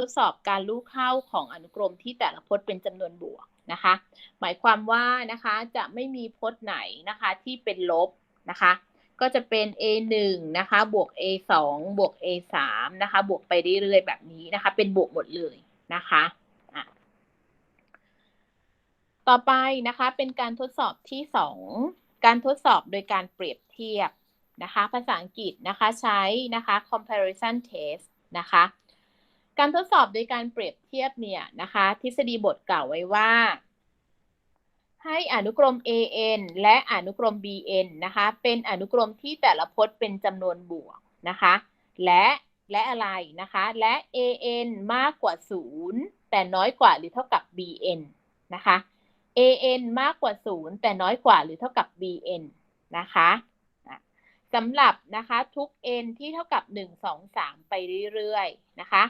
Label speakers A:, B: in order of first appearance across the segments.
A: ทดสอบการลูกเข้าของอนุกรมที่แต่ละพจน์เป็นจำนวนบวกนะคะ หมายความว่านะคะจะไม่มีพจน์ไหนนะคะที่เป็นลบนะคะ ก็จะเป็น a 1 นะคะบวก a 2 บวก a 3 นะคะ บวกไปเรื่อยๆแบบนี้นะคะ เป็นบวกหมดเลยนะคะะต่อไปนะคะเป็นการทดสอบที่ 2 การทดสอบโดยการเปรียบเทียบนะคะ ภาษาอังกฤษนะคะใช้นะคะ comparison test นะคะ การทดสอบโดยการเปรียบเทียบเนี่ยนะคะ ทฤษฎีบทกล่าวไว้ว่า ให้อนุกรม an และอนุกรม bn นะคะ เป็นอนุกรมที่แต่ละพจน์เป็นจำนวนบวกนะคะ และและอะไรนะคะ และ an มากกว่า 0 แต่น้อยกว่าหรือเท่ากับ bn นะคะ an มากกว่า 0 แต่น้อยกว่าหรือเท่ากับ bn นะคะสำหรับนะคะทุก n ที่เท่ากับ 1 2 3 ไปเรื่อยๆ นะคะ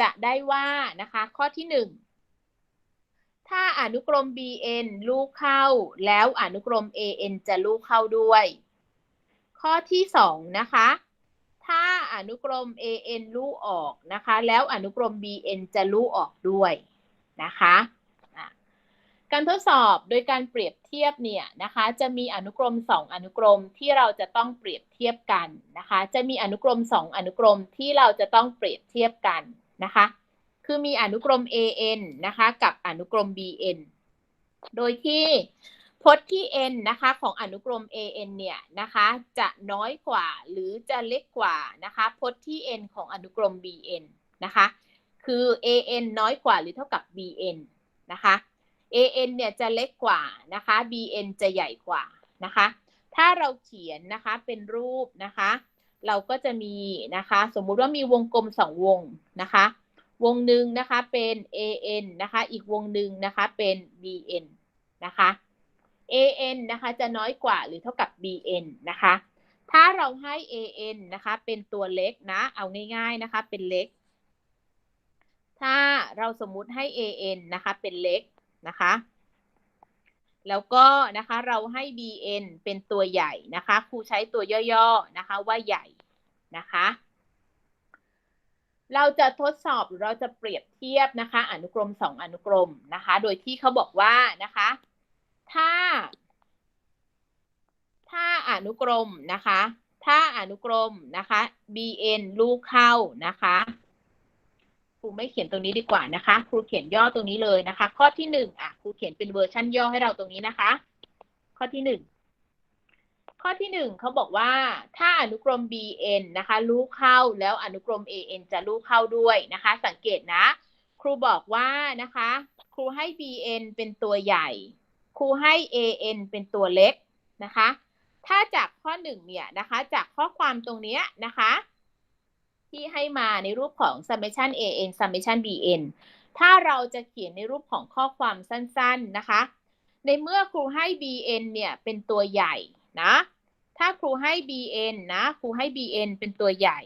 A: จะได้ว่านะคะข้อที่ 1 ถ้าอนุกรม bn ลูกเข้า แล้วอนุกรม an จะลูกเข้าด้วย ข้อที่ 2 นะคะ ถ้าอนุกรม an ลูกออกนะคะ แล้วอนุกรม bn จะลูกออกด้วยนะคะการทดสอบโดยการเปรียบเทียบเนี่ยนะคะ จะมีอนุกรม 2 อนุกรมที่เราจะต้องเปรียบเทียบกันนะคะ จะมีอนุกรม 2 อนุกรมที่เราจะต้องเปรียบเทียบกัน นะคะ คือมีอนุกรม an นะคะกับอนุกรม bn โดยที่พจน์ที่ n นะคะของอนุกรม an เนี่ยนะคะจะน้อยกว่าหรือจะเล็กกว่านะคะพจน์ที่ n ของอนุกรม bn นะคะคือ an น้อยกว่าหรือเท่ากับ bn นะคะ an เนี่ยจะเล็กกว่านะคะ bn จะใหญ่กว่านะคะ ถ้าเราเขียนนะคะเป็นรูปนะคะ เราก็จะมีนะคะ สมมุติว่ามีวงกลมสองวงนะคะ วงหนึ่งนะคะเป็น an นะคะ อีกวงหนึ่งนะคะเป็น bn นะคะ an นะคะจะน้อยกว่าหรือเท่ากับ bn นะคะ ถ้าเราให้ an นะคะเป็นตัวเล็กนะ เอาง่ายๆนะคะเป็นเล็ก ถ้าเราสมมุติให้ an นะคะเป็นเล็กนะคะ แล้วก็นะคะเราให้ bn เป็นตัวใหญ่นะคะครูใช้ตัวย่อๆนะคะว่าใหญ่นะคะ เราจะทดสอบหรือเราจะเปรียบเทียบนะคะ อนุกรม2อนุกรมนะคะ โดยที่เขาบอกว่านะคะ ถ้า ถ้าอนุกรมนะคะ ถ้าอนุกรมนะคะ bn ลูกเข้านะคะ ครูไม่เขียนตรงนี้ดีกว่านะคะ ครูเขียนย่อตรงนี้เลยนะคะ ข้อที่หนึ่งอะ ครูเขียนเป็นเวอร์ชั่นย่อให้เราตรงนี้นะคะ ข้อที่หนึ่งข้อที่หนึ่งเขาบอกว่าถ้าอนุกรม bn นะคะลูกเข้าแล้วอนุกรม an จะลูกเข้าด้วยนะคะ สังเกตนะ ครูบอกว่านะคะ ครูให้ bn เป็นตัวใหญ่ ครูให้ an เป็นตัวเล็กนะคะ ถ้าจากข้อหนึ่งเนี่ยนะคะ จากข้อความตรงนี้นะคะ ที่ให้มาในรูปของ summation an summation bn ถ้าเราจะเขียนในรูปของข้อความสั้นๆนะคะ ในเมื่อครูให้ bn เนี่ยเป็นตัวใหญ่นะ ถ้าครูให้ bn นะครูให้ bn เป็นตัวใหญ่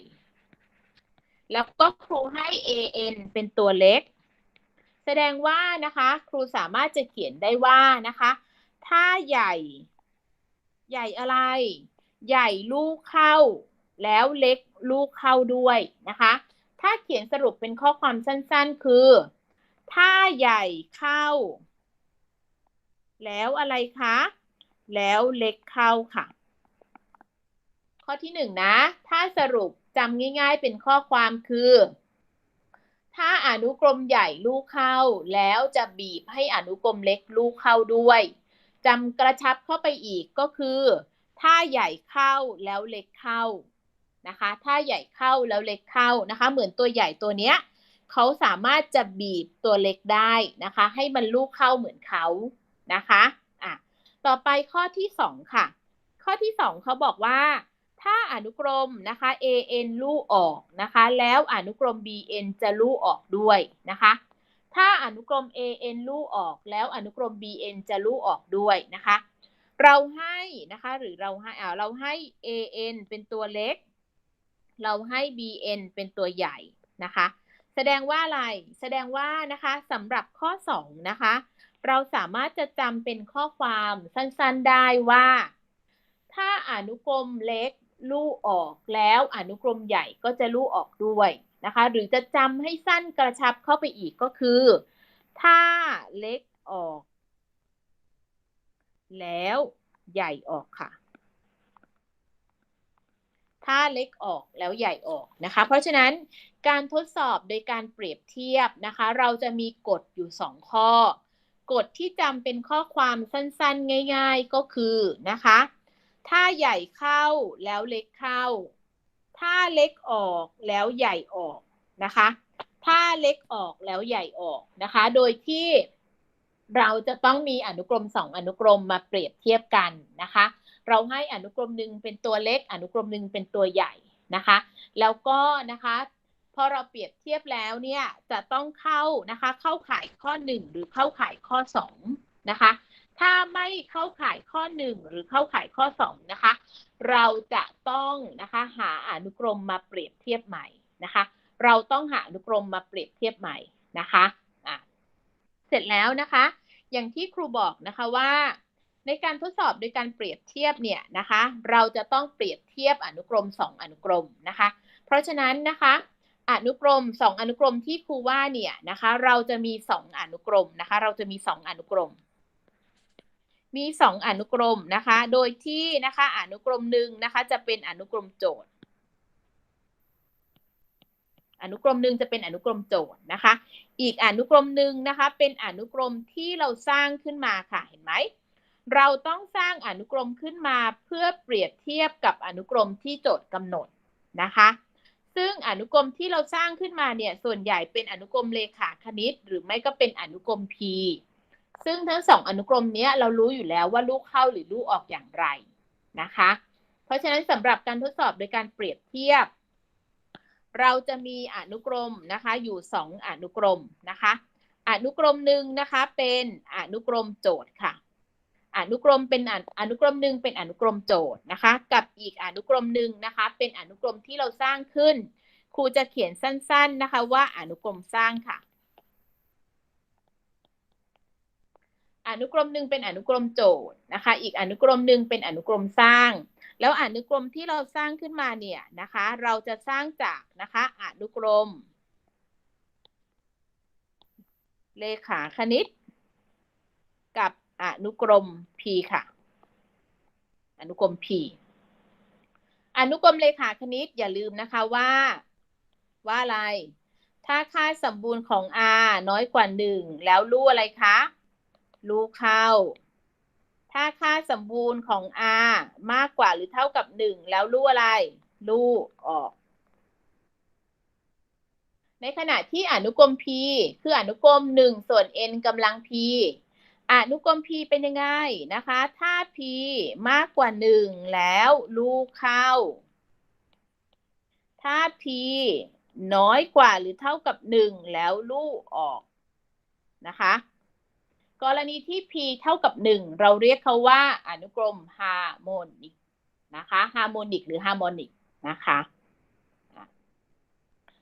A: แล้วก็ครูให้ an เป็นตัวเล็ก แสดงว่านะคะครูสามารถจะเขียนได้ว่านะคะ ถ้าใหญ่ ใหญ่อะไร ใหญ่ลูกเข้า แล้วเล็กลูกเข้าด้วยนะคะ ถ้าเขียนสรุปเป็นข้อความสั้นๆคือ ถ้าใหญ่เข้า แล้วอะไรคะ แล้วเล็กเข้าค่ะ ข้อที่หนึ่งนะ ถ้าสรุปจำง่ายๆเป็นข้อความคือถ้าอนุกรมใหญ่ลูกเข้า แล้วจะบีบให้อนุกรมเล็กลูกเข้าด้วยจำกระชับเข้าไปอีกก็คือ ถ้าใหญ่เข้าแล้วเล็กเข้า นะคะ ถ้าใหญ่เข้าแล้วเล็กเข้านะคะ เหมือนตัวใหญ่ตัวเนี้ยเขาสามารถจะบีบตัวเล็กได้นะคะ ให้มันลูกเข้าเหมือนเขานะคะอะต่อไปข้อที่ 2 ค่ะ ข้อที่ 2เขาบอกว่า ถ้าอนุกรมนะคะ an ลูกออกนะคะ แล้วอนุกรม bn จะลูกออกด้วยนะคะ ถ้าอนุกรม an ลูกออกแล้วอนุกรม bn จะลูกออกด้วยนะคะ เราให้นะคะหรือเราให้อ่าเราให้ an เป็นตัวเล็ก เราให้ bn เป็นตัวใหญ่นะคะ แสดงว่าอะไร แสดงว่านะคะสำหรับข้อ 2 นะคะ เราสามารถจะจำเป็นข้อความสั้นๆได้ว่า ถ้าอนุกรมเล็กลู่ออกแล้วอนุกรมใหญ่ก็จะลู่ออกด้วยนะคะ หรือจะจำให้สั้นกระชับเข้าไปอีกก็คือ ถ้าเล็กออก แล้วใหญ่ออกค่ะ ถ้าเล็กออกแล้วใหญ่ออกนะคะ เพราะฉะนั้นการทดสอบโดยการเปรียบเทียบนะคะ เราจะมีกฎอยู่ 2 ข้อ กฎที่จำเป็นข้อความสั้นๆ ง่าย ๆก็คือนะคะ ถ้าใหญ่เข้าแล้วเล็กเข้า ถ้าเล็กออกแล้วใหญ่ออกนะคะ ถ้าเล็กออกแล้วใหญ่ออกนะคะ โดยที่เราจะต้องมีอนุกรม2อนุกรมมาเปรียบเทียบกันนะคะ เราให้อนุกรมหนึ่งเป็นตัวเล็ก อนุกรมหนึ่งเป็นตัวใหญ่นะคะ แล้วก็นะคะพอเราเปรียบเทียบแล้วเนี่ยจะต้องเข้านะคะเข้าข่ายข้อ 1 หรือเข้าข่ายข้อ2นะคะถ้าไม่เข้าข่ายข้อ 1 หรือเข้าข่ายข้อ2นะคะเราจะต้องนะคะหาอนุกรมมาเปรียบเทียบใหม่นะคะเราต้องหาอนุกรมมาเปรียบเทียบใหม่นะคะอะเสร็จแล้วนะคะ อย่างที่ครูบอกนะคะว่า ในการทดสอบโดยการเปรียบเทียบเนี่ยนะคะ เราจะต้องเปรียบเทียบอนุกรม 2 อนุกรมนะคะ เพราะฉะนั้นนะคะ อนุกรม 2 อนุกรมที่ครูว่าเนี่ยนะคะ เราจะมี 2 อนุกรมนะคะ เราจะมี 2 อนุกรม มี 2 อนุกรมนะคะ โดยที่นะคะอนุกรมหนึ่งนะคะจะเป็นอนุกรมโจทย์อนุกรมหนึ่งจะเป็นอนุกรมโจทย์นะคะ อีกอนุกรมหนึ่งนะคะ เป็นอนุกรมที่เราสร้างขึ้นมาค่ะ เห็นไหม เราต้องสร้างอนุกรมขึ้นมาเพื่อเปรียบเทียบกับอนุกรมที่โจทย์กำหนดนะคะ ซึ่งอนุกรมที่เราสร้างขึ้นมาเนี่ยส่วนใหญ่เป็นอนุกรมเลขาคณิต หรือไม่ก็เป็นอนุกรม P ซึ่งทั้งสองอนุกรมนี้เรารู้อยู่แล้วว่าลูกเข้าหรือลูกออกอย่างไรนะคะ เพราะฉะนั้นสำหรับการทดสอบโดยการเปรียบเทียบ เราจะมีอนุกรมนะคะอยู่ 2 อนุกรมนะคะ อนุกรมหนึ่งนะคะเป็นอนุกรมโจทย์ค่ะ อนุกรมเป็นอนุกรมหนึ่งเป็นอนุกรมโจทย์นะคะ กับอีกอนุกรมหนึ่งนะคะ เป็นอนุกรมที่เราสร้างขึ้น ครูจะเขียนสั้น ๆนะคะ ว่าอนุกรมสร้างค่ะ อนุกรมหนึ่งเป็นอนุกรมโจทย์นะคะ อีกอนุกรมหนึ่งเป็นอนุกรมสร้าง แล้วอนุกรมที่เราสร้างขึ้นมาเนี่ยนะคะ เราจะสร้างจากนะคะอนุกรม เลขาคณิต กับ อนุกรม P ค่ะ อนุกรม P อนุกรมเลขาคณิตอย่าลืมนะคะว่า ว่าอะไร ถ้าค่าสมบูรณ์ของ r น้อยกว่า 1 แล้วรูอะไรคะรูเข้า ถ้าค่าสมบูรณ์ของ r มากกว่าหรือเท่ากับ 1 แล้วรูอะไรรูออกในขณะที่อนุกรม p คืออนุกรม 1 ส่วน n กำลัง p อนุกรม p เป็นยังไงนะคะ ถ้า p มากกว่า 1 แล้วรูเข้า ถ้า p น้อยกว่าหรือเท่ากับ 1 แล้วลูกออกนะคะ กรณีที่ p เท่ากับ 1 เราเรียกเขาว่าอนุกรมฮาร์โมนิกนะคะฮาร์โมนิกหรือฮาร์โมนิกนะคะ